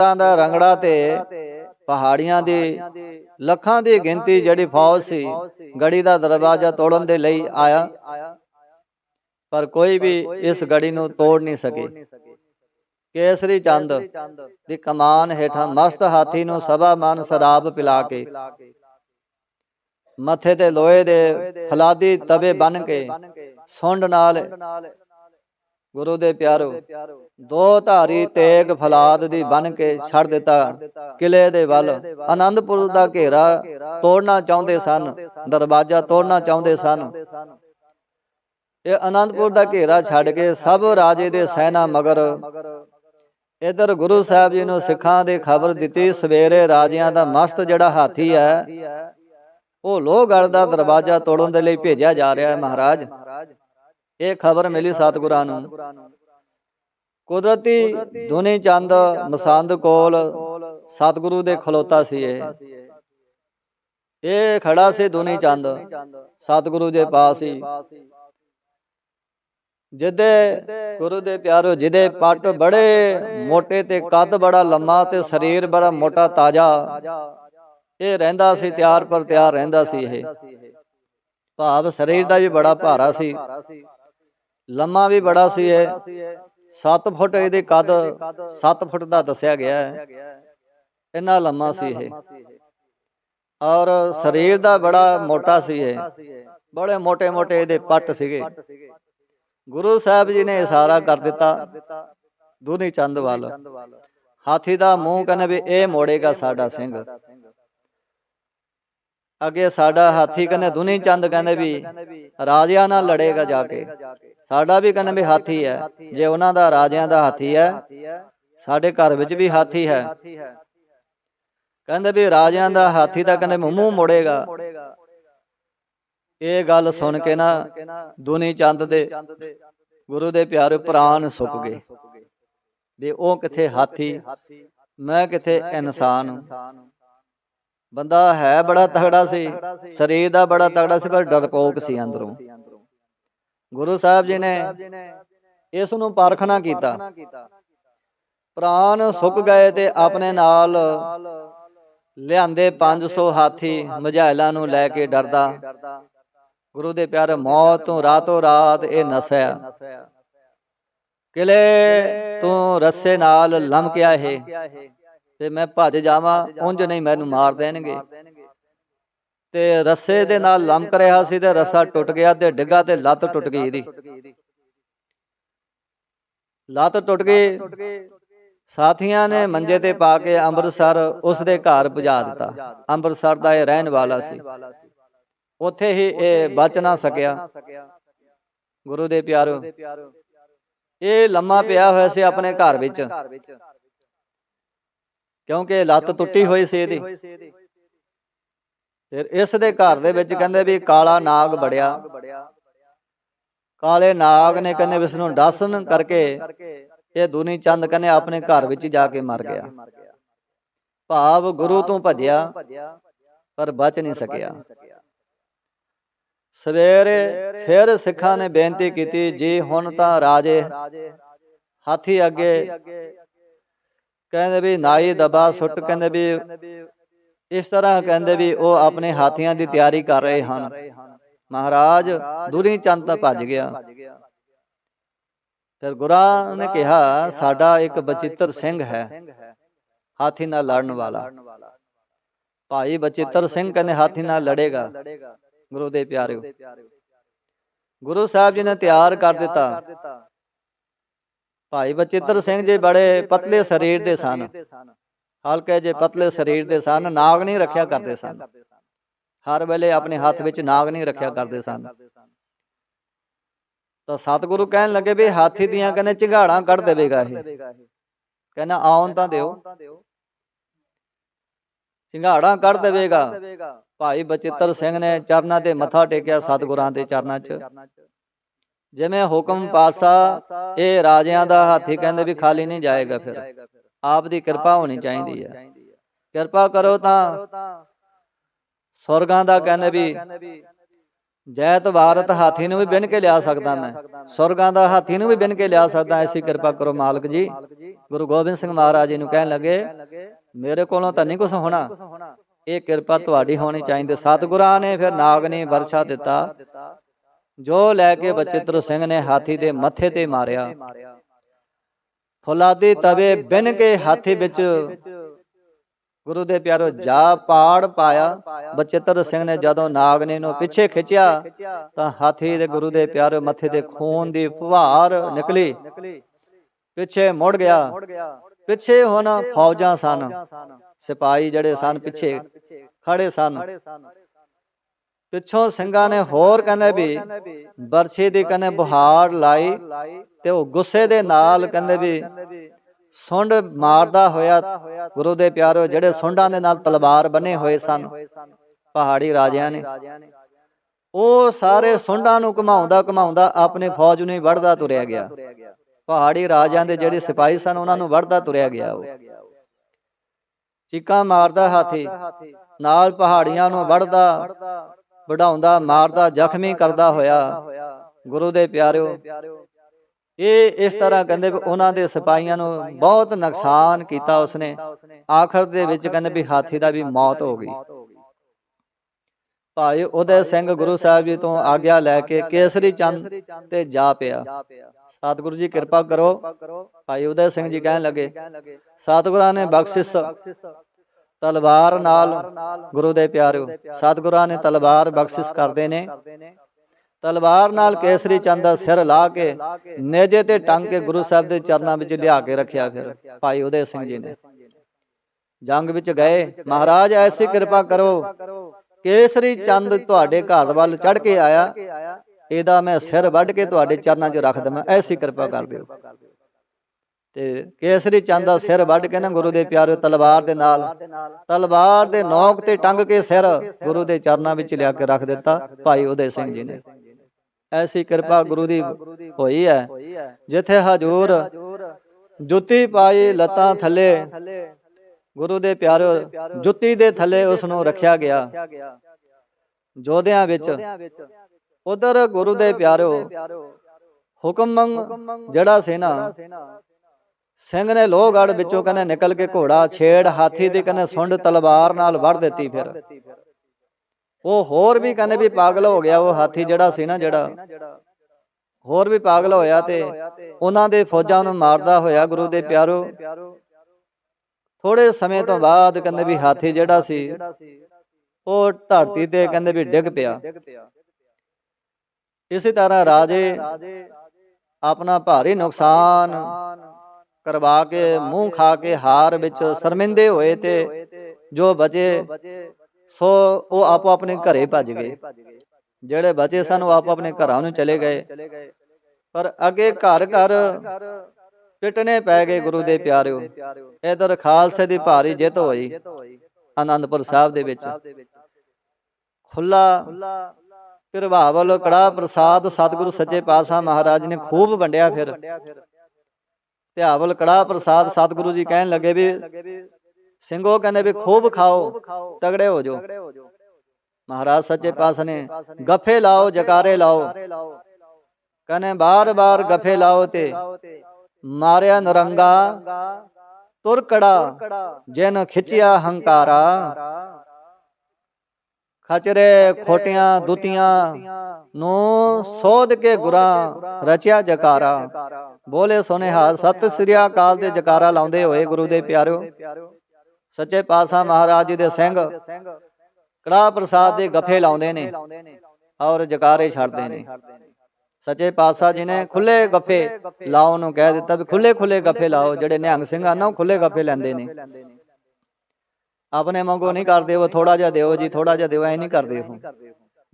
ਤਰ੍ਹਾਂ ਦਾ ਰੰਗੜਾ ਤੇ ਪਹਾੜੀਆਂ ਦੀ ਲੱਖਾਂ ਦੀ ਗਿਣਤੀ ਜਿਹੜੀ ਫੌਜ ਸੀ ਗੜੀ ਦਾ ਦਰਵਾਜ਼ਾ ਤੋੜਨ ਦੇ ਲਈ ਆਇਆ। ਪਰ ਕੋਈ ਵੀ ਇਸ ਗੜੀ ਨੂੰ ਤੋੜ ਨਹੀਂ ਸਕੇ। ਕੇਸਰੀ ਚੰਦ ਦੀ ਕਮਾਨ ਹੇਠਾਂ ਮਸਤ ਹਾਥੀ ਨੂੰ ਸਭਾ ਮਨ ਸ਼ਰਾਬ ਪਿਲਾ ਕੇ। ਮੱਥੇ ਤੇ ਲੋਹੇ ਦੇ ਫਲਾਦੀ ਤਵੇ ਬਨ ਕੇ ਸੁੰਡ ਨਾਲ ਗੁਰੂ ਦੇ ਪਿਆਰੋ ਦੋ ਧਾਰੀ ਤੇਗ ਫਲਾਦ ਦੀ ਬਨ ਕੇ ਛੱਡ ਦਿੱਤਾ। ਕਿਲੇ ਦੇ ਵੱਲ ਆਨੰਦਪੁਰ ਦਾ ਘੇਰਾ ਤੋੜਨਾ ਚਾਹੁੰਦੇ ਸਨ। ਦਰਵਾਜ਼ਾ ਤੋੜਨਾ ਚਾਹੁੰਦੇ ਸਨ। ਇਹ ਆਨੰਦਪੁਰ ਦਾ ਘੇਰਾ ਛੱਡ ਕੇ ਸਭ ਰਾਜੇ ਦੇ ਸੈਨਾ ਮਗਰ ਇਧਰ ਗੁਰੂ ਸਾਹਿਬ ਜੀ ਨੂੰ ਸਿੱਖਾਂ ਦੇ ਖਬਰ ਦਿੱਤੀ ਸਵੇਰੇ ਰਾਜਿਆਂ ਦਾ ਮਸਤ ਜਿਹੜਾ ਹਾਥੀ ਹੈ ਉਹ ਲੋਹਗੜ੍ਹ ਦਾ ਦਰਵਾਜ਼ਾ ਤੋੜਨ ਦੇ ਲਈ ਭੇਜਿਆ ਜਾ ਰਿਹਾ ਹੈ ਮਹਾਰਾਜ। ਇਹ ਖਬਰ ਮਿਲੀ ਸਤਿਗੁਰਾਂ ਨੂੰ। ਕੁਦਰਤੀ ਦੁਨੀ ਚੰਦ ਮਸੰਦ ਕੋਲ ਸਤਿਗੁਰੂ ਦੇ ਖਲੋਤਾ ਸੀ ਇਹ। ਇਹ। ਖੜਾ ਸੀ ਦੁਨੀ ਚੰਦ। ਸਤਿਗੁਰੂ ਦੇ ਪਾਸ ਹੀ। ਜਿਹਦੇ ਗੁਰੂ ਦੇ ਪਿਆਰੋ ਜਿਹਦੇ ਪੱਟ ਬੜੇ ਮੋਟੇ ਤੇ ਕੱਦ ਬੜਾ ਲੰਮਾ ਤੇ ਸਰੀਰ ਬੜਾ ਮੋਟਾ ਤਾਜ਼ਾ। ਇਹ ਰਹਿੰਦਾ ਸੀ ਤਿਆਰ ਪਰ ਤਿਆਰ ਰਹਿੰਦਾ ਸੀ ਇਹ। ਭਾਵ ਸਰੀਰ ਦਾ ਵੀ ਬੜਾ ਭਾਰਾ ਸੀ। ਲੰਮਾ ਵੀ ਬੜਾ ਸੀ ਇਹ। 7 ਫੁੱਟ ਇਹਦੇ ਕੱਦ 7 ਫੁੱਟ ਦਾ ਦੱਸਿਆ ਗਿਆ ਹੈ। ਇੰਨਾ ਲੰਮਾ ਸੀ ਇਹ। ਔਰ ਸਰੀਰ ਦਾ ਬੜਾ ਮੋਟਾ ਸੀ ਇਹ। ਬੜੇ ਮੋਟੇ ਮੋਟੇ ਇਹਦੇ ਪੱਟ ਸੀਗੇ। ਗੁਰੂ ਸਾਹਿਬ ਜੀ ਨੇ ਇਸ਼ਾਰਾ ਕਰ ਦਿੱਤਾ, ਦੁਨੀ ਚੰਦ ਵੱਲ। ਹਾਥੀ ਦਾ ਮੂੰਹ ਕਹਿੰਦੇ ਵੀ ਇਹ ਮੋੜੇਗਾ ਸਾਡਾ ਸਿੰਘ। ਅੱਗੇ ਸਾਡਾ ਹਾਥੀ ਕਹਿੰਦੇ ਦੁਨੀ ਚੰਦ ਕਹਿੰਦੇ ਵੀ ਰਾਜਿਆਂ ਨਾਲ ਲੜੇਗਾ ਜਾ ਕੇ। ਸਾਡਾ ਵੀ ਕਹਿੰਦੇ ਵੀ ਹਾਥੀ ਹੈ। ਜੇ ਉਹਨਾਂ ਦਾ ਰਾਜਿਆਂ ਦਾ ਹਾਥੀ ਹੈ, ਸਾਡੇ ਘਰ ਵਿੱਚ ਵੀ ਹਾਥੀ ਹੈ। ਕਹਿੰਦੇ ਵੀ ਰਾਜਿਆਂ ਦਾ ਹਾਥੀ ਤਾਂ ਕਹਿੰਦੇ ਮੂੰਹ ਮੋੜੇਗਾ। ਇਹ ਗੱਲ ਸੁਣ ਕੇ ਨਾ ਦੁਨੀ ਚੰਦ ਦੇ ਗੁਰੂ ਦੇ ਪਿਆਰੇ ਪ੍ਰਾਨ ਸੁੱਕ ਗਏ। ਵੀ ਉਹ ਕਿਥੇ ਹਾਥੀ? ਮੈਂ ਕਿਥੇ ਇਨਸਾਨ ਬੰਦਾ ਹੈ ਬੜਾ ਤਗੜਾ ਸੀ ਸਰੀਰ ਦਾ ਬੜਾ ਤਗੜਾ ਸੀ ਪਰ ਡਰਪੋਕ ਸੀ ਅੰਦਰੋਂ। ਗੁਰੂ ਸਾਹਿਬ ਜੀ ਨੇ ਇਸ ਨੂੰ ਪਰਖਣਾ ਕੀਤਾ। ਪ੍ਰਾਨ ਸੁੱਕ ਗਏ ਤੇ ਆਪਣੇ ਨਾਲ ਲਿਆਂਦੇ 500 ਹਾਥੀ ਮਝੈਲਾਂ ਨੂੰ ਲੈ ਕੇ ਡਰਦਾ। ਗੁਰੂ ਦੇ ਪਿਆਰੇ ਮੌਤ ਤੋਂ ਰਾਤੋਂ ਰਾਤ ਇਹ ਨਸਿਆ। ਕਿਲੇ ਤੂੰ ਰੱਸੇ ਨਾਲ ਲਮਕਿਆ ਇਹ? ਤੇ ਮੈਂ ਭੱਜ ਜਾਵਾਂ ਉਂਝ ਨਹੀਂ ਮੈਨੂੰ ਮਾਰ ਦੇਣਗੇ। ਤੇ ਰੱਸੇ ਦੇ ਨਾਲ ਲਮਕ ਰਿਹਾ ਸੀ ਤੇ ਰੱਸਾ ਟੁੱਟ ਗਿਆ ਤੇ ਡਿੱਗਾ ਤੇ ਲੱਤ ਟੁੱਟ ਗਈ ਇਹਦੀ ਲੱਤ ਟੁੱਟ ਗਈ। ਸਾਥੀਆਂ ਨੇ ਮੰਜੇ ਤੇ ਪਾ ਕੇ ਅੰਮ੍ਰਿਤਸਰ ਉਸ ਦੇ ਘਰ ਪਹੁੰਚਾ ਦਿੱਤਾ। ਅੰਮ੍ਰਿਤਸਰ ਦਾ ਇਹ ਰਹਿਣ ਵਾਲਾ ਸੀ। ਉੱਥੇ ਹੀ ਇਹ ਬਚ ਨਾ ਸਕਿਆ। ਗੁਰੂ ਦੇ ਪਿਆਰੋ। ਇਹ ਲੰਮਾ ਪਿਆ ਹੋਇਆ ਸੀ ਆਪਣੇ ਘਰ ਵਿੱਚ। ਕਿਉਂਕਿ ਲੱਤ ਟੁੱਟੀ ਹੋਈ ਸੀ ਇਹਦੀ। ਫਿਰ ਇਸ ਦੇ ਘਰ ਦੇ ਵਿੱਚ ਕਹਿੰਦੇ ਵੀ ਕਾਲਾ ਨਾਗ ਬੜਿਆ। ਕਾਲੇ ਨਾਗ ਨੇ ਕਹਿੰਦੇ ਵੀ ਇਸ ਨੂੰ ਡਾਸਨ ਕਰਕੇ ਇਹ ਦੁਨੀ ਚੰਦ ਕਹਿੰਦੇ ਆਪਣੇ ਘਰ ਵਿੱਚ ਜਾ ਕੇ ਮਰ ਗਿਆ। ਭਾਵ ਗੁਰੂ ਤੋਂ ਭੱਜਿਆ ਪਰ ਬਚ ਨਹੀਂ ਸਕਿਆ। ਸਵੇਰੇ ਫਿਰ ਸਿੱਖਾਂ ਨੇ ਬੇਨਤੀ ਕੀਤੀ ਜੀ ਹੁਣ ਤਾਂ ਰਾਜੇ ਹਾਥੀ ਅੱਗੇ ਕਹਿੰਦੇ ਵੀ ਨਾਈ ਦਬਾ, ਸੁੱਟ ਕਹਿੰਦੇ ਵੀ ਇਸ ਤਰ੍ਹਾਂ ਕਹਿੰਦੇ ਵੀ ਉਹ ਆਪਣੇ ਹਾਥੀਆਂ ਦੀ ਤਿਆਰੀ ਕਰ ਰਹੇ ਹਨ। ਮਹਾਰਾਜ ਦੁਰੀ ਚੰਦ ਤਾਂ ਭੱਜ ਗਿਆ। ਫਿਰ ਗੁਰਾਂ ਨੇ ਕਿਹਾ, ਸਾਡਾ ਇੱਕ ਬਚਿੱਤਰ ਸਿੰਘ ਹੈ, ਹਾਥੀ ਨਾਲ ਲੜਨ ਵਾਲਾ। ਭਾਈ ਬਚਿੱਤਰ ਸਿੰਘ ਕਹਿੰਦੇ, ਹਾਥੀ ਨਾਲ ਲੜੇਗਾ। ਗੁਰੂ ਦੇ ਪਿਆਰਿਓ, ਗੁਰੂ ਸਾਹਿਬ ਜੀ ਨੇ ਤਿਆਰ ਕਰ ਦਿੱਤਾ। ਭਾਈ ਬਚਿੱਤਰ ਸਿੰਘ ਜੀ ਬੜੇ ਪਤਲੇ ਸਰੀਰ ਦੇ ਸਨ। ਹਲਕੇ ਜੇ ਪਤਲੇ ਸਰੀਰ ਦੇ ਸਨ ਨਾਗ ਨਹੀਂ ਰੱਖਿਆ ਕਰਦੇ ਸਨ। ਹਰ ਵੇਲੇ ਆਪਣੇ ਹੱਥ ਵਿੱਚ ਨਾਗ ਨਹੀਂ ਰੱਖਿਆ ਕਰਦੇ ਸਨ। ਤਾਂ ਸਤਿਗੁਰੂ ਕਹਿਣ ਲੱਗੇ ਵੀ ਹਾਥੀ ਦੀਆਂ ਕਹਿੰਦੇ ਝਿਗਾੜਾਂ ਕੱਢ ਦੇਵੇਗਾ ਇਹ। ਕਹਿੰਦਾ ਆਉਣ ਤਾਂ ਦਿਓ। ਝਿਗਾੜਾਂ ਕੱਢ ਦੇਵੇਗਾ। ਭਾਈ ਬਚਿੱਤਰ ਸਿੰਘ ਨੇ ਚਰਨਾਂ ਤੇ ਮੱਥਾ ਟੇਕਿਆ ਸਤਿਗੁਰਾਂ ਦੇ ਚਰਨਾਂ 'ਚ। ਜਿਵੇਂ ਹੁਕਮ ਪਾਸਾ ਇਹ ਰਾਜਿਆਂ ਦਾ ਹਾਥੀ ਕਹਿੰਦੇ ਵੀ ਖਾਲੀ ਨਹੀਂ ਜਾਏਗਾ ਫਿਰ। ਆਪ ਦੀ ਕਿਰਪਾ ਹੋਣੀ ਚਾਹੀਦੀ ਹੈ ਕਿਰਪਾ ਕਰੋ ਤਾਂ ਸੁਰਗਾਂ ਦਾ ਕਹਿੰਦੇ ਵੀ ਜੈਤ ਭਾਰਤ ਹਾਥੀ ਨੂੰ ਵੀ ਬਿਨ ਕੇ ਲਿਆ ਸਕਦਾ ਮੈਂ। ਸਵਰਗਾਂ ਦਾ ਹਾਥੀ ਨੂੰ ਵੀ ਬਿਨ ਕੇ ਲਿਆ ਸਕਦਾ, ਐਸੀ ਕਿਰਪਾ ਕਰੋ ਮਾਲਕ ਜੀ। ਗੁਰੂ ਗੋਬਿੰਦ ਸਿੰਘ ਮਹਾਰਾਜ ਜੀ ਨੂੰ ਕਹਿਣ ਲੱਗੇ, ਮੇਰੇ ਕੋਲੋਂ ਤਾਂ ਨਹੀਂ ਕੁਝ ਹੋਣਾ। ਇਹ ਕਿਰਪਾ ਤੁਹਾਡੀ ਹੋਣੀ ਚਾਹੀਦੀ। ਸਤਿਗੁਰਾਂ ਨੇ ਫਿਰ ਨਾਗ ਨਾਗਨੀ ਵਰਸ਼ਾ ਦਿੱਤਾ। ਜੋ ਲੈ ਕੇ ਬਚਿੱਤਰ ਸਿੰਘ ਨੇ ਹਾਥੀ ਦੇ ਮੱਥੇ ਤੇ ਮਾਰਿਆ। ਫੁਲਾਦੀ ਤਵੇ ਬਿਨ ਕੇ ਹਾਥੀ ਵਿੱਚ ਗੁਰੂ ਦੇ ਪਿਆਰੋ ਜਾ ਪਾੜ ਪਾਇਆ। ਬਚਿੱਤਰ ਸਿੰਘ ਨੇ ਜਦੋਂ ਨਾਗਨੇ ਨੂੰ ਪਿੱਛੇ ਖਿੱਚਿਆ ਤਾਂ ਹਾਥੀ ਦੇ ਗੁਰੂ ਦੇ ਪਿਆਰੇ ਮੱਥੇ ਤੇ ਖੂਨ ਦੀ ਫੁਹਾਰ ਨਿਕਲੀ। ਪਿੱਛੇ ਮੁੜ ਗਿਆ। ਪਿੱਛੇ ਹੁਣ ਫੌਜਾਂ ਸਨ। ਸਿਪਾਹੀ ਜਿਹੜੇ ਸਨ ਪਿੱਛੇ ਖੜੇ ਸਨ। ਪਿੱਛੋਂ ਸਿੰਘਾਂ ਨੇ ਹੋਰ ਕਹਿੰਦੇ ਵੀ ਬਰਛੀ ਦੀ ਕਹਿੰਦੇ ਬੁਹਾਰ ਲਾਈ ਤੇ ਉਹ ਗੁੱਸੇ ਦੇ ਨਾਲ ਕਹਿੰਦੇ ਵੀ ਸੁੰਡ ਮਾਰਦਾ ਹੋਇਆ ਗੁਰੂ ਦੇ ਪਿਆਰੋ, ਜਿਹੜੇ ਸੁੰਡਾਂ ਦੇ ਨਾਲ ਤਲਵਾਰ ਬੰਨੇ ਹੋਏ ਸਨ, ਪਹਾੜੀ ਰਾਜਿਆਂ ਨੇ। ਉਹ ਸਾਰੇ ਸੁੰਡਾਂ ਨੂੰ ਘਮਾਉਂਦਾ ਘਮਾਉਂਦਾ ਆਪਣੇ ਫੌਜ ਨੂੰ ਵੜਦਾ ਤੁਰਿਆ ਗਿਆ। ਪਹਾੜੀ ਰਾਜਿਆਂ ਦੇ ਜਿਹੜੇ ਸਿਪਾਹੀ ਸਨ, ਉਹਨਾਂ ਨੂੰ ਵੜਦਾ ਤੁਰਿਆ ਗਿਆ ਉਹ। ਚੀਕਾਂ ਮਾਰਦਾ ਹਾਥੀ, ਨਾਲ ਪਹਾੜੀਆਂ ਨੂੰ ਵੜਦਾ ਵਢਾਉਂਦਾ, ਮਾਰਦਾ, ਜ਼ਖਮੀ ਕਰਦਾ ਹੋਇਆ। ਗੁਰੂ ਦੇ ਪਿਆਰਿਓ, ਇਹ ਇਸ ਤਰ੍ਹਾਂ ਕਹਿੰਦੇ ਵੀ ਉਹਨਾਂ ਦੇ ਸਿਪਾਹੀਆਂ ਨੂੰ ਬਹੁਤ ਨੁਕਸਾਨ ਕੀਤਾ ਉਸਨੇ। ਆਖਰ ਦੇ ਵਿੱਚ ਕਹਿੰਦੇ ਵੀ ਹਾਥੀ ਦਾ ਵੀ ਮੌਤ ਹੋ ਗਈ। ਭਾਈ ਉਦੈ ਸਿੰਘ ਗੁਰੂ ਸਾਹਿਬ ਜੀ ਤੋਂ ਆਗਿਆ ਲੈ ਕੇ ਕੇਸਰੀ ਚੰਦ ਤੇ ਜਾ ਪਿਆ। ਸਤਿਗੁਰੂ ਜੀ ਕਿਰਪਾ ਕਰੋ। ਭਾਈ ਉਦੈ ਸਿੰਘ ਜੀ ਕਹਿਣ ਲੱਗੇ, ਸਤਿਗੁਰਾਂ ਨੇ ਬਖਸ਼ਿਸ਼ ਤਲਵਾਰ ਨਾਲ ਗੁਰੂ ਦੇ ਪਿਆਰਿਓ ਸਤਿਗੁਰਾਂ ਨੇ ਤਲਵਾਰ ਬਖਸ਼ਿਸ਼ ਕਰਦੇ ਨੇ। ਤਲਵਾਰ ਨਾਲ ਕੇਸਰੀ ਚੰਦ ਦਾ ਸਿਰ ਲਾ ਕੇ ਨੇਜੇ ਤੇ ਟੰਗ ਕੇ ਗੁਰੂ ਸਾਹਿਬ ਦੇ ਚਰਨਾਂ ਵਿੱਚ ਲਿਆ ਕੇ ਰੱਖਿਆ ਫਿਰ ਭਾਈ ਉਦੈ ਸਿੰਘ ਜੀ ਨੇ। ਜੰਗ ਵਿੱਚ ਗਏ। ਮਹਾਰਾਜ ਐਸੀ ਕਿਰਪਾ ਕਰੋ। ਕੇਸਰੀ ਚੰਦ ਤੁਹਾਡੇ ਘਰ ਵੱਲ ਚੜ ਕੇ ਆਇਆ। ਇਹਦਾ ਮੈਂ ਸਿਰ ਵੱਢ ਕੇ ਤੁਹਾਡੇ ਚਰਨਾਂ 'ਚ ਰੱਖ ਦਵਾਂ। ਐਸੀ ਕਿਰਪਾ ਕਰ ਦਿਓ ਤੇ ਕੇਸਰੀ ਚੰਦ ਦਾ ਸਿਰ ਵੱਢ ਕੇ ਨਾ ਗੁਰੂ ਦੇ ਪਿਆਰੇ ਤਲਵਾਰ ਦੇ ਨਾਲ ਤਲਵਾਰ ਦੇ ਨੋਕ ਤੇ ਟੰਗ ਕੇ ਸਿਰ ਗੁਰੂ ਦੇ ਚਰਨਾਂ ਵਿੱਚ ਲਿਆ ਕੇ ਰੱਖ ਦਿੱਤਾ ਭਾਈ ਉਦੈ ਸਿੰਘ ਜੀ ਨੇ। ਐਸੀ ਕਿਰਪਾ ਗੁਰੂ ਦੀ ਹੋਈ ਹੈ। ਜਿੱਥੇ ਹਜੂਰ ਜੁੱਤੀ ਪਾਈ ਲੱਤਾਂ ਥੱਲੇ ਗੁਰੂ ਦੇ ਪਿਆਰੇ ਜੁੱਤੀ ਦੇ ਥੱਲੇ ਉਸ ਨੂੰ ਰੱਖਿਆ ਗਿਆ। ਜੋਧਿਆਂ ਵਿੱਚ ਉਧਰ ਗੁਰੂ ਦੇ ਪਿਆਰਿਓ ਹੁਕਮ ਜਿਹੜਾ ਸੀ ਨਾ ਸਿੰਘ ਨੇ ਲੋਹਗੜ ਵਿੱਚੋਂ ਕਹਿੰਦੇ ਨਿਕਲ ਕੇ ਘੋੜਾ ਛੇੜ, ਹਾਥੀ ਦੀ ਕਹਿੰਦੇ ਸੁੰਡ ਤਲਵਾਰ ਨਾਲ ਵੜ ਦਿੱਤੀ ਫਿਰ। ਉਹ ਹੋਰ ਵੀ ਕਹਿੰਦੇ ਵੀ ਪਾਗਲ ਹੋ ਗਿਆ ਉਹ ਹਾਥੀ ਜਿਹੜਾ ਸੀ ਨਾ ਜਿਹੜਾ। ਹੋਰ ਵੀ ਪਾਗਲ ਹੋਇਆ ਤੇ ਉਹਨਾਂ ਦੇ ਫੌਜਾਂ ਨੂੰ ਮਾਰਦਾ ਹੋਇਆ ਗੁਰੂ ਦੇ ਪਿਆਰੋ। ਥੋੜੇ ਸਮੇਂ ਤੋਂ ਬਾਅਦ ਕਹਿੰਦੇ ਵੀ ਹਾਥੀ ਜਿਹੜਾ ਸੀ, ਉਹ ਧਰਤੀ ਤੇ ਕਹਿੰਦੇ ਵੀ ਡਿੱਗ ਪਿਆ। ਇਸੇ ਤਰ੍ਹਾਂ ਰਾਜੇ ਆਪਣਾ ਭਾਰੀ ਨੁਕਸਾਨ ਕਰਵਾ ਕੇ ਮੂੰਹ ਖਾ ਕੇ ਹਾਰ ਵਿੱਚ ਸ਼ਰਮਿੰਦੇ ਹੋਏ ਤੇ ਜੋ ਬਚੇ ਸੋ ਉਹ ਆਪੋ ਆਪਣੇ ਘਰੇ ਭੱਜ ਗਏ। ਜਿਹੜੇ ਬਚੇ ਸਨ ਉਹ ਆਪੋ ਆਪਣੇ ਘਰਾਂ ਨੂੰ ਚਲੇ ਗਏ। ਪਰ ਅੱਗੇ ਘਰ ਘਰ ਪਿਟਨੇ ਪੈ ਗਏ ਗੁਰੂ ਦੇ ਪਿਆਰਿਓ। ਇਧਰ ਖਾਲਸੇ ਦੀ ਭਾਰੀ ਜਿੱਤ ਹੋਈ ਆਨੰਦਪੁਰ ਸਾਹਿਬ ਦੇ ਵਿੱਚ। ਖੁੱਲਾ ਪ੍ਰਭਾਵ ਵੱਲੋਂ ਕੜਾ ਪ੍ਰਸਾਦ ਸਤਿਗੁਰੂ ਸੱਚੇ ਪਾਤਸ਼ਾਹ ਮਹਾਰਾਜ ਨੇ ਖੂਬ ਵੰਡਿਆ ਫਿਰ। ਧਿਆਵਲ ਕੜਾ ਪ੍ਰਸਾਦ ਸਤਿਗੁਰੂ ਜੀ ਕਹਿਣ ਲੱਗੇ ਵੀ ਸਿੰਘੋ ਕਹਿੰਦੇ ਵੀ ਖੂਬ ਖਾਓ ਤਗੜੇ ਹੋ ਜਾਓ। ਮਹਾਰਾਜ ਸੱਚੇ ਪਾਤਸ਼ਾਹ ਨੇ ਗੱਫੇ ਲਾਓ ਜਕਾਰੇ ਲਾਓ ਕਹਿੰਦੇ ਬਾਰ-ਬਾਰ ਗੱਫੇ ਲਾਓ ਤੇ ਮਾਰਿਆ ਨਰੰਗਾ ਤੁਰਕੜਾ ਜਿਨ ਖਿੱਚਿਆ ਹੰਕਾਰਾ। ਖਚਰੇ ਖੋਟੀਆਂ ਦੁਤੀਆਂ ਨੂੰ ਸੋਧ ਕੇ ਗੁਰਾਂ ਰਚਿਆ ਜਕਾਰਾ। ਬੋਲੇ ਸੁਨੇਹਾ ਸਤਿ ਸ੍ਰੀ ਅਕਾਲ ਦੇ ਜਕਾਰਾ ਲਾਉਂਦੇ ਹੋਏ ਗੁਰੂ ਦੇ ਪਿਆਰਿਓ। ਸੱਚੇ ਪਾਤਸ਼ਾਹ ਮਹਾਰਾਜ ਜੀ ਦੇ ਸਿੰਘ ਕੜਾ ਪ੍ਰਸਾਦ ਦੇ ਗੱਫੇ ਲਾਉਂਦੇ ਨੇ ਔਰ ਜਕਾਰੇ ਛੱਡਦੇ ਨੇ। ਸੱਚੇ ਪਾਤਸ਼ਾਹ ਜੀ ਨੇ ਖੁੱਲੇ ਗੱਫੇ ਲਾਓ ਨੂੰ ਕਹਿ ਦਿੱਤਾ ਵੀ ਖੁੱਲੇ ਖੁੱਲੇ ਗੱਫੇ ਲਾਓ, ਜਿਹੜੇ ਨਿਹੰਗ ਸਿੰਘ ਆ ਨਾ ਉਹ ਖੁੱਲੇ ਗੱਫੇ ਲੈਂਦੇ ਨੇ। ਆਪਣੇ ਵਾਂਗੂ ਨਹੀਂ ਕਰਦੇ ਉਹ ਥੋੜਾ ਜਿਹਾ ਦਿਓ ਜੀ ਥੋੜਾ ਜਿਹਾ ਦਿਓ, ਐ ਨਹੀਂ ਕਰਦੇ ਉਹ।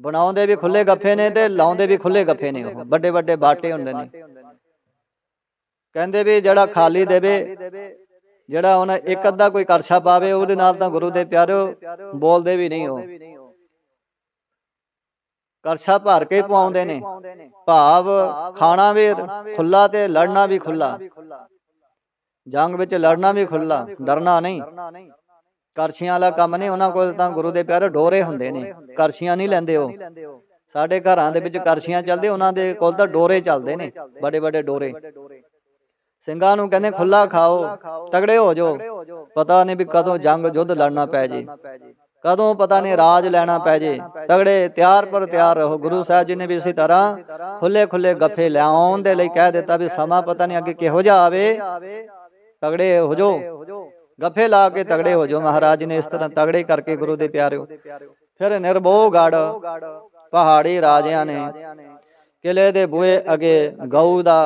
ਬਣਾਉਂਦੇ ਵੀ ਖੁੱਲੇ ਗੱਫੇ ਨੇ ਤੇ ਲਾਉਂਦੇ ਵੀ ਖੁੱਲੇ ਗੱਫੇ ਨੇ ਉਹ। ਵੱਡੇ ਵੱਡੇ ਬਾਟੇ ਹੁੰਦੇ ਨੇ। ਕਹਿੰਦੇ ਵੀ ਜਿਹੜਾ ਖਾਲੀ ਦੇਵੇ ਜਿਹੜਾ ਹੁਣ ਇੱਕ ਅੱਧਾ ਕੋਈ ਕਰਛਾ ਪਾਵੇ ਉਹਦੇ ਨਾਲ ਤਾਂ ਗੁਰੂ ਦੇ ਪਿਆਰਿਓ ਬੋਲਦੇ ਵੀ ਨਹੀਂ ਉਹ। ਕਰਛਾ ਭਰ ਕੇ ਪਵਾਉਂਦੇ ਨੇ। ਭਾਵ ਖਾਣਾ ਵੀ ਖੁੱਲਾ ਤੇ ਲੜਨਾ ਵੀ ਖੁੱਲਾ ਜੰਗ ਵਿੱਚ ਲੜਨਾ ਵੀ ਖੁੱਲਾ ਡਰਨਾ ਨਹੀਂ। ਕਰਛੀਆਂ ਵਾਲਾ ਕੰਮ ਨਹੀਂ ਉਹਨਾਂ ਕੋਲ ਤਾਂ ਗੁਰੂ ਦੇ ਪਿਆਰੇ ਡੋਰੇ ਹੁੰਦੇ ਨੇ। ਕਰਛੀਆਂ ਨਹੀਂ ਲੈਂਦੇ ਉਹ। ਸਾਡੇ ਘਰਾਂ ਦੇ ਵਿੱਚ ਕਰਸ਼ੀਆਂ ਚੱਲਦੇ ਉਹਨਾਂ ਦੇ ਕੋਲ ਤਾਂ ਡੋਰੇ ਚੱਲਦੇ ਨੇ ਵੱਡੇ ਵੱਡੇ ਡੋਰੇ। ਸਿੰਘਾਂ ਨੂੰ ਕਹਿੰਦੇ ਖੁੱਲਾ ਖਾਓ ਤਗੜੇ ਹੋ ਜਾਓ। ਪਤਾ ਨਹੀਂ ਵੀ ਕਦੋਂ ਜੰਗ ਯੁੱਧ ਲੜਨਾ ਪੈ ਜੇ। ਕਦੋਂ ਪਤਾ ਨਹੀਂ ਰਾਜ ਲੈਣਾ ਪੈ ਜੇ। ਤਗੜੇ ਤਿਆਰ ਪਰ ਤਿਆਰ ਰਹੋ। ਗੁਰੂ ਸਾਹਿਬ ਜੀ ਨੇ ਵੀ ਇਸੇ ਤਰ੍ਹਾਂ ਖੁੱਲੇ ਖੁੱਲੇ ਗੱਫੇ ਲਿਆਉਣ ਦੇ ਲਈ ਕਹਿ ਦਿੱਤਾ ਵੀ ਸਮਾਂ ਪਤਾ ਨਹੀਂ ਅੱਗੇ ਕਿਹੋ ਜਿਹਾ ਆਵੇ। ਤਗੜੇ ਹੋ ਜਾਓ। ਗੱਫੇ ਲਾ ਕੇ ਤਗੜੇ ਹੋ ਜਾਓ। ਮਹਾਰਾਜ ਨੇ ਇਸ ਤਰ੍ਹਾਂ ਤਗੜੇ ਕਰਕੇ ਗੁਰੂ ਦੇ ਪਿਆਰਿਓ। ਫਿਰ ਨਿਰਭਉ ਗੜ ਪਹਾੜੀ ਰਾਜਿਆਂ ਨੇ ਕਿਲੇ ਦੇ ਬੂਹੇ ਅਗੇ ਗਊ ਦਾ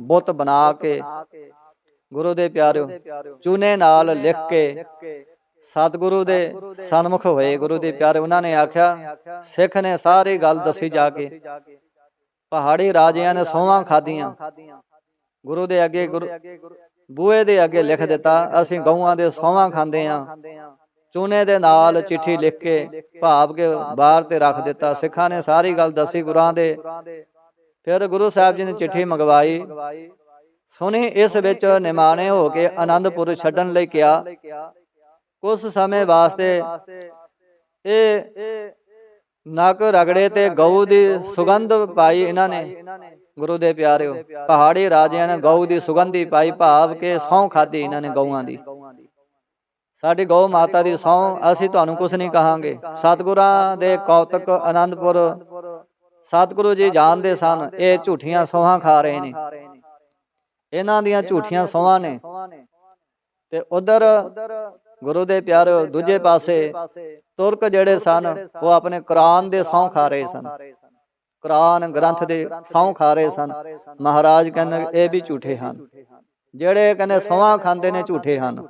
ਬੁੱਤ ਬਣਾ ਕੇ ਗੁਰੂ ਦੇ ਪਿਆਰਿਓ ਚੂਨੇ ਨਾਲ ਲਿਖ ਕੇ ਸਤਿਗੁਰੂ ਦੇ ਸਨਮੁਖ ਹੋਏ ਗੁਰੂ ਦੇ ਪਿਆਰੇ। ਉਹਨਾਂ ਨੇ ਆਖਿਆ ਸਿੱਖ ਨੇ ਸਾਰੀ ਗੱਲ ਦੱਸੀ ਜਾ ਕੇ ਪਹਾੜੀ ਰਾਜਿਆਂ ਨੇ ਸੋਹਾਂ ਖਾਧੀਆਂ। ਗੁਰੂ ਦੇ ਅੱਗੇ ਗੁਰੂ ਬੂਹੇ ਦੇ ਅੱਗੇ ਲਿਖ ਦਿੱਤਾ ਅਸੀਂ ਗਊਆਂ ਦੇ ਸੋਹਾਂ ਖਾਂਦੇ ਆਂ ਚੂਨੇ ਦੇ ਨਾਲ ਚਿੱਠੀ ਲਿਖ ਕੇ ਭਾਵ ਕੇ ਬਾਹਰ ਤੇ ਰੱਖ ਦਿੱਤਾ। ਸਿੱਖਾਂ ਨੇ ਸਾਰੀ ਗੱਲ ਦੱਸੀ ਗੁਰਾਂ ਦੇ। ਫਿਰ ਗੁਰੂ ਸਾਹਿਬ ਜੀ ਨੇ ਚਿੱਠੀ ਮੰਗਵਾਈ। ਸੁਣੀ, ਇਸ ਵਿੱਚ ਨਿਮਾਣੇ ਹੋ ਕੇ ਆਨੰਦਪੁਰ ਛੱਡਣ ਲਈ ਕਿਹਾ। ਕੁਝ ਸਮੇਂ ਵਾਸਤੇ ਇਹ ਨੱਕ ਰਗੜੇ ਤੇ ਗਊ ਦੀ ਸੁਗੰਧ ਪਾਈ ਇਹਨਾਂ ਨੇ। ਗੁਰੂ ਦੇ ਪਿਆਰਿਓ, ਪਹਾੜੀ ਰਾਜਿਆਂ ਨੇ ਗਊ ਦੀ ਸੁਗੰਧੀ ਪਾਈ। ਭਾਵ ਕੇ ਸੌਂ ਖਾਦੀ ਇਹਨਾਂ ਨੇ ਗਊਆਂ ਦੀ। ਸਾਡੀ ਗਊ ਮਾਤਾ ਦੀ ਸੌਂ ਅਸੀਂ ਤੁਹਾਨੂੰ ਕੁਝ ਨਹੀਂ ਕਹਾਂਗੇ। ਸਤਿਗੁਰਾਂ ਦੇ ਕੌਤਕ ਆਨੰਦਪੁਰ, ਸਤਿਗੁਰੂ ਜੀ ਜਾਣਦੇ ਸਨ, ਇਹ ਝੂਠੀਆਂ ਸੌਹਾਂ ਖਾ ਰਹੇ ਨੇ। ਇਹਨਾਂ ਦੀਆਂ ਝੂਠੀਆਂ ਸੌਹਾਂ ਨੇ। ਤੇ ਉਧਰ ਗੁਰੂ ਦੇ ਪਿਆਰ ਦੂਜੇ ਪਾਸੇ ਤੁਰਕ ਜਿਹੜੇ ਸਨ, ਉਹ ਆਪਣੇ ਕੁਰਾਨ ਦੇ ਸੌਂ ਖਾ ਰਹੇ ਸਨ। ਕੁਰਾਨ ਗ੍ਰੰਥ ਦੇ ਸੌਂ ਖਾ ਰਹੇ ਸਨ। ਮਹਾਰਾਜ ਕਹਿੰਦੇ ਇਹ ਵੀ ਝੂਠੇ ਹਨ। ਜਿਹੜੇ ਕਹਿੰਦੇ ਸੌਹਾਂ ਖਾਂਦੇ ਨੇ, ਝੂਠੇ ਹਨ।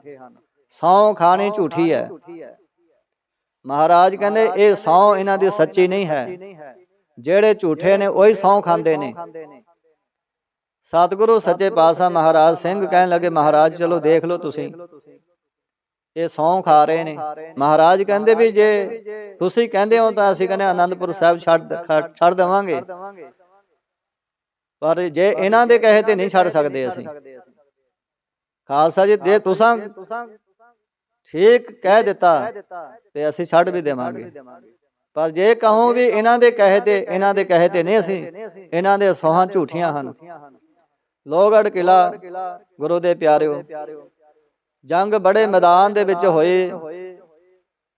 ਸੌਂ ਖਾਣੀ ਝੂਠੀ ਹੈ। ਮਹਾਰਾਜ ਕਹਿੰਦੇ ਇਹ ਸੌਂ ਇਹਨਾਂ ਦੀ ਸੱਚੀ ਨਹੀਂ ਹੈ। ਜਿਹੜੇ ਝੂਠੇ ਨੇ ਉਹੀ ਸੌਂ ਖਾਂਦੇ ਨੇ। ਸਤਿਗੁਰੂ ਸੱਚੇ ਪਾਤਸ਼ਾਹ ਮਹਾਰਾਜ ਸਿੰਘ ਕਹਿਣ ਲੱਗੇ ਮਹਾਰਾਜ ਚਲੋ ਦੇਖ ਲਓ ਤੁਸੀਂ। ਇਹ ਸੌਂ ਖਾ ਰਹੇ ਨੇ। ਮਹਾਰਾਜ ਕਹਿੰਦੇ ਵੀ ਜੇ ਤੁਸੀਂ ਕਹਿੰਦੇ ਹੋ ਤਾਂ ਅਸੀਂ ਕਹਿੰਦੇ ਆਨੰਦਪੁਰ ਸਾਹਿਬ ਛੱਡ ਛੱਡ ਦੇਵਾਂਗੇ। ਪਰ ਜੇ ਇਹਨਾਂ ਦੇ ਕਹੇ ਤੇ ਨਹੀਂ ਛੱਡ ਸਕਦੇ ਅਸੀਂ। ਖਾਲਸਾ ਜੀ ਜੇ ਤੁਸੀਂ ਠੀਕ ਕਹਿ ਦਿੱਤਾ ਤੇ ਅਸੀਂ ਛੱਡ ਵੀ ਦੇਵਾਂਗੇ। ਪਰ ਜੇ ਕਹੋ ਵੀ ਇਹਨਾਂ ਦੇ ਕਹੇ ਤੇ ਇਹਨਾਂ ਦੇ ਕਹੇ ਤੇ ਨਹੀਂ ਅਸੀਂ। ਇਹਨਾਂ ਦੇ ਸੌਹਾਂ ਝੂਠੀਆਂ ਹਨ। ਲੋਹਗੜ ਕਿਲਾ ਗੁਰੂ ਦੇ ਪਿਆਰਿਓ। ਜੰਗ ਬੜੇ ਮੈਦਾਨ ਦੇ ਵਿੱਚ ਹੋਏ।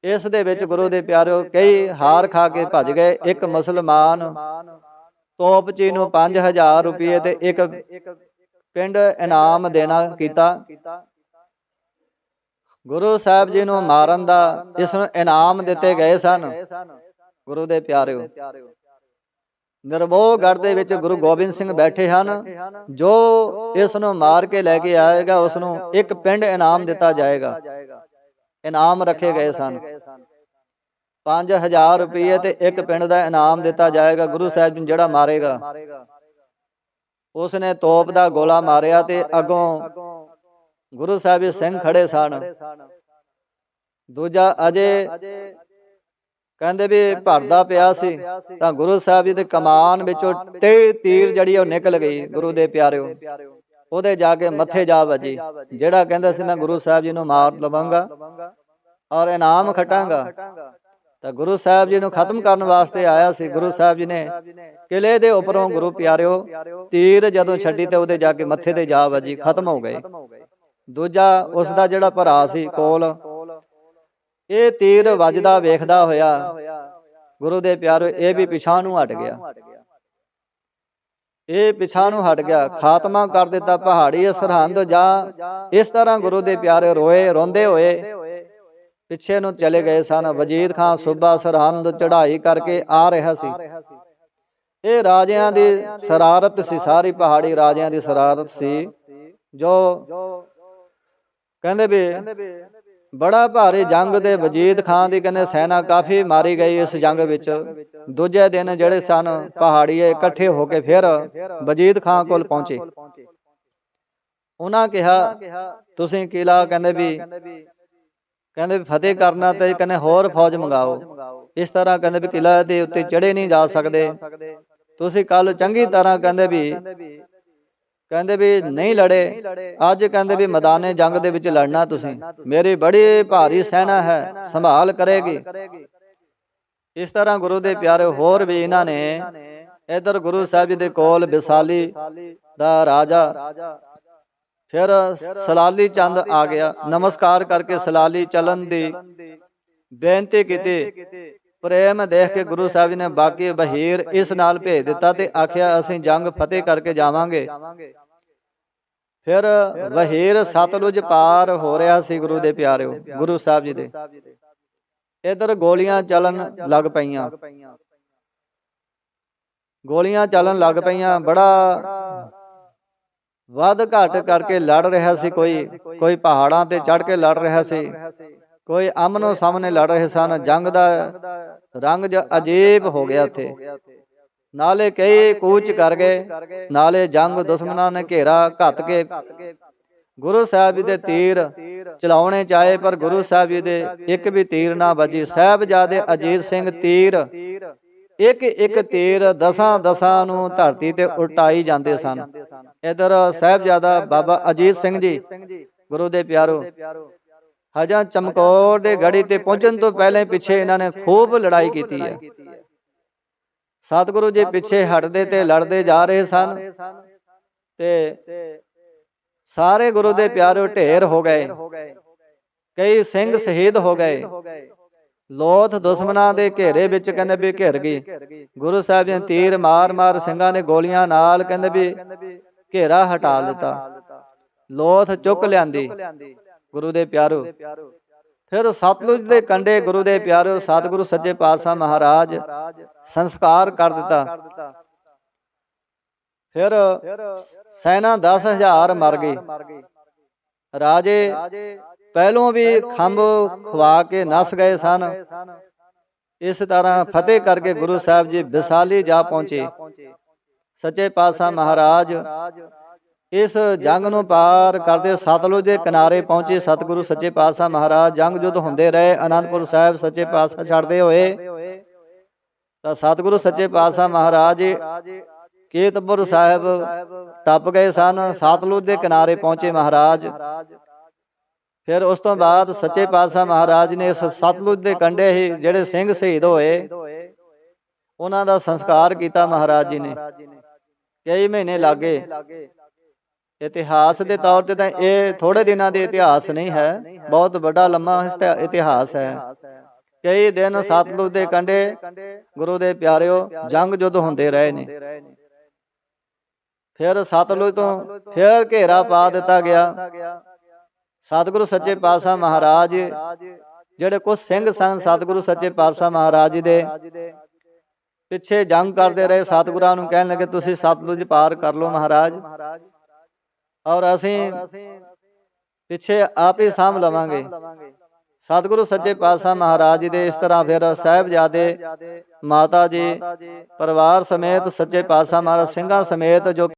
ਇਸ ਦੇ ਵਿੱਚ ਗੁਰੂ ਦੇ ਪਿਆਰਿਓ ਕਈ ਹਾਰ ਖਾ ਕੇ ਭੱਜ ਗਏ। ਇੱਕ ਮੁਸਲਮਾਨ ਤੋਪਚੀ ਨੂੰ 5000 ਰੁਪਏ ਤੇ ਇੱਕ ਪਿੰਡ ਇਨਾਮ ਦੇਣਾ ਕੀਤਾ। ਗੁਰੂ ਸਾਹਿਬ ਜੀ ਨੂੰ ਮਾਰਨ ਦਾ ਇਸ ਨੂੰ ਇਨਾਮ ਦਿੱਤੇ ਗਏ ਸਨ। ਗੁਰੂ ਦੇ ਪਿਆਰਿਓ ਨਿਰਭਉ ਦੇ ਵਿੱਚ ਗੁਰੂ ਗੋਬਿੰਦ ਸਿੰਘ ਬੈਠੇ ਹਨ, ਜੋ ਇਸ ਨੂੰ ਮਾਰ ਕੇ ਲੈ ਕੇ ਆਏਗਾ, ਉਸ ਨੂੰ ਇੱਕ ਪਿੰਡ ਇਨਾਮ ਦਿੱਤਾ ਜਾਏਗਾ। ਇਨਾਮ ਰੱਖੇ ਗਏ ਸਨ। 5000 ਰੁਪਏ ਤੇ ਇੱਕ ਪਿੰਡ ਦਾ ਇਨਾਮ ਦਿੱਤਾ ਜਾਏਗਾ, ਗੁਰੂ ਸਾਹਿਬ ਜੀ ਜਿਹੜਾ ਮਾਰੇਗਾ। ਉਸ ਨੇ ਤੋਪ ਦਾ ਗੋਲਾ ਮਾਰਿਆ ਤੇ ਅੱਗੋਂ ਗੁਰੂ ਸਾਹਿਬ ਜੀ ਸਿੰਘ ਖੜੇ ਸਨ। ਦੂਜਾ ਅਜੇ ਕਹਿੰਦੇ ਵੀ ਭਰਦਾ ਪਿਆ ਸੀ ਤਾਂ ਗੁਰੂ ਸਾਹਿਬ ਜੀ ਦੇ ਕਮਾਨ ਵਿੱਚੋਂ ਤੇ ਤੀਰ ਜੜੀ ਉਹ ਨਿਕਲ ਗਈ ਗੁਰੂ ਦੇ ਪਿਆਰਿਓ। ਉਹਦੇ ਜਾ ਕੇ ਮੱਥੇ ਜਾ ਵਜੀ। ਜਿਹੜਾ ਕਹਿੰਦਾ ਸੀ ਮੈਂ ਗੁਰੂ ਸਾਹਿਬ ਜੀ ਨੂੰ ਮਾਰ ਲਵਾਂਗਾ ਔਰ ਇਨਾਮ ਖਟਾਂਗਾ। ਤਾਂ ਗੁਰੂ ਸਾਹਿਬ ਜੀ ਨੂੰ ਖਤਮ ਕਰਨ ਵਾਸਤੇ ਆਇਆ ਸੀ ਗੁਰੂ ਸਾਹਿਬ ਜੀ ਨੇ। ਕਿਲੇ ਦੇ ਉੱਪਰੋਂ ਗੁਰੂ ਪਿਆਰਿਓ ਤੀਰ ਜਦੋਂ ਛੱਡੀ ਤੇ ਉਹਦੇ ਜਾ ਕੇ ਮੱਥੇ ਤੇ ਜਾ ਵਜੀ ਖਤਮ ਹੋ ਗਏ ਦੂਜਾ ਉਸ ਦਾ ਜਿਹੜਾ ਭਰਾ ਸੀ ਕੋਲ ਇਹ ਤੀਰ ਵੱਜਦਾ ਵੇਖਦਾ ਹੋਇਆ। ਗੁਰੂ ਦੇ ਪਿਆਰੋ ਇਹ ਵੀ ਪਿਛਾਂ ਨੂੰ ਹਟ ਗਿਆ। ਇਹ ਪਿਛਾਂ ਨੂੰ ਹਟ ਗਿਆ। ਖਾਤਮਾ ਕਰ ਦਿੱਤਾ ਪਹਾੜੀ ਸਰਹੰਦ ਜਾ। ਇਸ ਤਰ੍ਹਾਂ ਗੁਰੂ ਦੇ ਪਿਆਰੇ ਰੋਏ ਰੋਂਦੇ ਹੋਏ ਪਿੱਛੇ ਨੂੰ ਚਲੇ ਗਏ ਸਨ। ਵਜੀਦ ਖਾਨ ਸੂਬਾ ਸਰਹੰਦ ਚੜ੍ਹਾਈ ਕਰਕੇ ਆ ਰਿਹਾ ਸੀ। ਇਹ ਰਾਜਿਆਂ ਦੀ ਸਰਾਰਤ ਸੀ। ਸਾਰੀ ਪਹਾੜੀ ਰਾਜਿਆਂ ਦੀ ਸਰਾਰਤ ਸੀ। ਜੋ ਕਹਿੰਦੇ ਵੀ ਬੜਾ ਭਾਰੀ ਜੰਗ ਦੇ ਵਜੀਦ ਖਾਨ ਦੀ ਕਹਿੰਦੇ ਸੈਨਾ ਕਾਫੀ ਮਾਰੀ ਗਈ ਇਸ ਜੰਗ ਵਿੱਚ। ਦੂਜੇ ਦਿਨ ਜਿਹੜੇ ਸਨ ਪਹਾੜੀਏ ਇਕੱਠੇ ਹੋ ਕੇ ਫਿਰ ਵਜੀਦ ਖਾਨ ਕੋਲ ਪਹੁੰਚੇ। ਉਹਨਾਂ ਕਿਹਾ ਤੁਸੀਂ ਕਿਲਾ ਕਹਿੰਦੇ ਵੀ ਕਹਿੰਦੇ ਵੀ ਫਤਿਹ ਕਰਨਾ ਤੇ ਕਹਿੰਦੇ ਹੋਰ ਫੌਜ ਮੰਗਾਓ। ਇਸ ਤਰ੍ਹਾਂ ਕਹਿੰਦੇ ਵੀ ਕਿਲਾ ਦੇ ਉੱਤੇ ਚੜੇ ਨਹੀਂ ਜਾ ਸਕਦੇ। ਤੁਸੀਂ ਕੱਲ ਚੰਗੀ ਤਰ੍ਹਾਂ ਕਹਿੰਦੇ ਵੀ ਕਹਿੰਦੇ ਵੀ ਨਹੀਂ ਲੜੇ। ਅੱਜ ਕਹਿੰਦੇ ਵੀ ਮੈਦਾਨੇ ਜੰਗ ਦੇ ਵਿੱਚ ਲੜਨਾ ਤੁਸੀਂ। ਮੇਰੀ ਬੜੀ ਭਾਰੀ ਸੈਨਾ ਹੈ। ਸੰਭਾਲ ਕਰੇਗੀ। ਇਸ ਤਰ੍ਹਾਂ ਗੁਰੂ ਦੇ ਪਿਆਰੇ ਹੋਰ ਵੀ ਇਹਨਾਂ ਨੇ ਇਧਰ ਗੁਰੂ ਸਾਹਿਬ ਜੀ ਦੇ ਕੋਲ ਵਿਸਾਲੀ ਦਾ ਰਾਜਾ। ਫਿਰ ਸਲਾਲੀ ਚੰਦ ਆ ਗਿਆ। ਨਮਸਕਾਰ ਕਰਕੇ ਸਲਾਲੀ ਚੱਲਣ ਦੀ ਬੇਨਤੀ ਕੀਤੀ। ਪ੍ਰੇਮ ਦੇਖ ਕੇ ਗੁਰੂ ਸਾਹਿਬ ਜੀ ਨੇ ਬਾਕੀ ਬਹੀਰ ਇਸ ਨਾਲ ਭੇਜ ਦਿੱਤਾ ਤੇ ਆਖਿਆ ਅਸੀਂ ਜੰਗ ਫਤਿਹ ਕਰਕੇ ਜਾਵਾਂਗੇ। ਫਿਰ ਵਹੀਰ ਸਤਲੁਜ ਪਾਰ ਹੋ ਰਿਹਾ ਸੀ ਗੁਰੂ ਦੇ ਪਿਆਰਿਓ ਗੁਰੂ ਸਾਹਿਬ ਜੀ ਦੇ। ਇਧਰ ਗੋਲੀਆਂ ਚੱਲਣ ਲੱਗ ਪਈਆਂ। ਗੋਲੀਆਂ ਚੱਲਣ ਲੱਗ ਪਈਆਂ। ਬੜਾ ਵੱਧ ਘਟ ਕਰਕੇ ਲੜ ਰਿਹਾ ਸੀ ਕੋਈ ਕੋਈ ਪਹਾੜਾਂ ਤੇ ਚੜ ਕੇ ਲੜ ਰਿਹਾ ਸੀ। ਕੋਈ ਆਮਨੋ ਸਾਹਮਣੇ ਲੜ ਰਹੇ ਸਨ। ਜੰਗ ਦਾ ਰੰਗ ਜ ਅਜੀਬ ਹੋ ਗਿਆ ਉੱਥੇ ਨਾਲੇ ਕਈ ਕੂਚ ਕਰ ਗਏ। ਨਾਲੇ ਜੰਗ ਦੁਸ਼ਮਣਾਂ ਨੇ ਘੇਰਾ ਘੱਤ ਕੇ। ਗੁਰੂ ਸਾਹਿਬ ਜੀ ਦੇ ਤੀਰ ਚਲਾਉਣੇ ਚਾਹੇ ਪਰ ਗੁਰੂ ਸਾਹਿਬ ਜੀ ਦੇ ਇੱਕ ਵੀ ਤੀਰ ਨਾ ਵੱਜੀ। ਸਾਹਿਬਜ਼ਾਦੇ ਅਜੀਤ ਸਿੰਘ ਤੀਰ। ਇੱਕ ਇੱਕ ਤੀਰ ਦਸਾਂ ਦਸਾਂ ਨੂੰ ਧਰਤੀ ਤੇ ਉਲਟਾਈ ਜਾਂਦੇ ਸਨ। ਇਧਰ ਸਾਹਿਬਜ਼ਾਦਾ ਬਾਬਾ ਅਜੀਤ ਸਿੰਘ ਜੀ। ਗੁਰੂ ਦੇ ਪਿਆਰੋ। ਹਜਾਂ ਚਮਕੌਰ ਦੇ ਗੜੀ ਤੇ ਪਹੁੰਚਣ ਤੋਂ ਪਹਿਲੇ ਪਿੱਛੇ ਇਹਨਾਂ ਨੇ ਖੂਬ ਲੜਾਈ ਕੀਤੀ ਹੈ। ਸਤਿਗੁਰੂ ਜੀ ਪਿੱਛੇ ਹਟਦੇ ਤੇ ਲੜਦੇ ਜਾ ਰਹੇ ਸਨ। ਤੇ ਸਾਰੇ ਗੁਰੂ ਦੇ ਪਿਆਰੇ ਢੇਰ ਹੋ ਗਏ। ਕਈ ਸਿੰਘ ਸ਼ਹੀਦ ਹੋ ਗਏ। ਲੋਥ ਦੁਸ਼ਮਨਾਂ ਦੇ ਘੇਰੇ ਵਿੱਚ ਕਹਿੰਦੇ ਵੀ ਘਿਰ ਗਈ। ਗੁਰੂ ਸਾਹਿਬ ਜੀ ਤੀਰ ਮਾਰ-ਮਾਰ ਸਿੰਘਾਂ ਨੇ ਗੋਲੀਆਂ ਨਾਲ ਕਹਿੰਦੇ ਵੀ ਘੇਰਾ ਹਟਾ ਦਿੱਤਾ। ਲੋਥ ਚੁੱਕ ਲਿਆਂਦੀ। ਗੁਰੂ ਦੇ ਪਿਆਰੋ। ਫਿਰ ਸਤਲੁਜ ਦੇ ਕੰਡੇ ਗੁਰੂ ਦੇ ਪਿਆਰਿਓ ਸਤਿਗੁਰੂ ਸੱਚੇ ਪਾਤਸ਼ਾਹ ਮਹਾਰਾਜ ਸੰਸਕਾਰ ਕਰ ਦਿੱਤਾ। ਫਿਰ ਸੈਨਾ 10000 ਮਰ ਗਈ। ਰਾਜੇ ਪਹਿਲੋਂ ਵੀ ਖੰਭ ਖਵਾ ਕੇ ਨਸ ਗਏ ਸਨ। ਇਸ ਤਰ੍ਹਾਂ ਫਤਿਹ ਕਰਕੇ ਗੁਰੂ ਸਾਹਿਬ ਜੀ ਵਿਸਾਲੀ ਜਾ ਪਹੁੰਚੇ। ਸੱਚੇ ਪਾਤਸ਼ਾਹ ਮਹਾਰਾਜ ਇਸ ਜੰਗ ਨੂੰ ਪਾਰ ਕਰਦੇ ਸਤਲੁਜ ਦੇ ਕਿਨਾਰੇ ਪਹੁੰਚੇ ਸਤਿਗੁਰੂ ਸੱਚੇ ਪਾਤਸ਼ਾਹ ਮਹਾਰਾਜ, ਜੰਗ ਜੁੱਧ ਹੁੰਦੇ ਰਹੇ, ਅਨੰਦਪੁਰ ਸਾਹਿਬ ਸੱਚੇ ਪਾਤਸ਼ਾਹ ਛੱਡਦੇ ਹੋਏ। ਤਾਂ ਸਤਿਗੁਰੂ ਸੱਚੇ ਪਾਤਸ਼ਾਹ ਮਹਾਰਾਜ ਕੀਰਤਪੁਰ ਸਾਹਿਬ ਟੱਪ ਗਏ ਸਨ, ਸਤਲੁਜ ਦੇ ਕਿਨਾਰੇ ਪਹੁੰਚੇ ਮਹਾਰਾਜ। ਫਿਰ ਉਸ ਤੋਂ ਬਾਅਦ ਸੱਚੇ ਪਾਤਸ਼ਾਹ ਮਹਾਰਾਜ ਨੇ ਇਸ ਸਤਲੁਜ ਦੇ ਕੰਢੇ ਹੀ ਜਿਹੜੇ ਸਿੰਘ ਸ਼ਹੀਦ ਹੋਏ, ਉਹਨਾਂ ਦਾ ਸੰਸਕਾਰ ਕੀਤਾ ਮਹਾਰਾਜ ਜੀ ਨੇ। ਕਈ ਮਹੀਨੇ ਲੱਗੇ। ਇਤਿਹਾਸ ਦੇ ਤੌਰ ਤੇ ਤਾਂ ਇਹ ਥੋੜੇ ਦਿਨਾਂ ਦੇ ਇਤਿਹਾਸ ਨਹੀਂ ਹੈ। ਬਹੁਤ ਵੱਡਾ ਲੰਮਾ ਇਤਿਹਾਸ ਹੈ। ਕਈ ਦਿਨ ਸਤਲੁਜ ਦੇ ਕੰਢੇ ਗੁਰੂ ਦੇ ਪਿਆਰਿਓ ਜੰਗ ਜੁੱਧ ਹੁੰਦੇ ਰਹੇ ਨੇ। ਫਿਰ ਸਤਲੁਜ ਤੋਂ ਫਿਰ ਘੇਰਾ ਪਾ ਦਿੱਤਾ ਗਿਆ। ਸਤਿਗੁਰੂ ਸੱਚੇ ਪਾਤਸ਼ਾਹ ਮਹਾਰਾਜ, ਜਿਹੜੇ ਕੁਝ ਸਿੰਘ ਸਨ, ਸਤਿਗੁਰੂ ਸੱਚੇ ਪਾਤਸ਼ਾਹ ਮਹਾਰਾਜ ਜੀ ਦੇ ਪਿੱਛੇ ਜੰਗ ਕਰਦੇ ਰਹੇ। ਸਤਿਗੁਰਾਂ ਨੂੰ ਕਹਿਣ ਲੱਗੇ, ਤੁਸੀਂ ਸਤਲੁਜ ਪਾਰ ਕਰ ਲਓ ਮਹਾਰਾਜ। ਔਰ ਅਸੀਂ ਪਿੱਛੇ ਆਪ ਹੀ ਸਾਂਭ ਲਵਾਂਗੇ। ਸਤਿਗੁਰੂ ਸੱਚੇ ਪਾਤਸ਼ਾਹ ਮਹਾਰਾਜ ਜੀ ਦੇ ਇਸ ਤਰ੍ਹਾਂ ਫਿਰ ਸਾਹਿਬਜ਼ਾਦੇ ਮਾਤਾ ਜੀ ਪਰਿਵਾਰ ਸਮੇਤ ਸੱਚੇ ਪਾਤਸ਼ਾਹ ਮਹਾਰਾਜ ਸਿੰਘਾਂ ਸਮੇਤ ਜੋ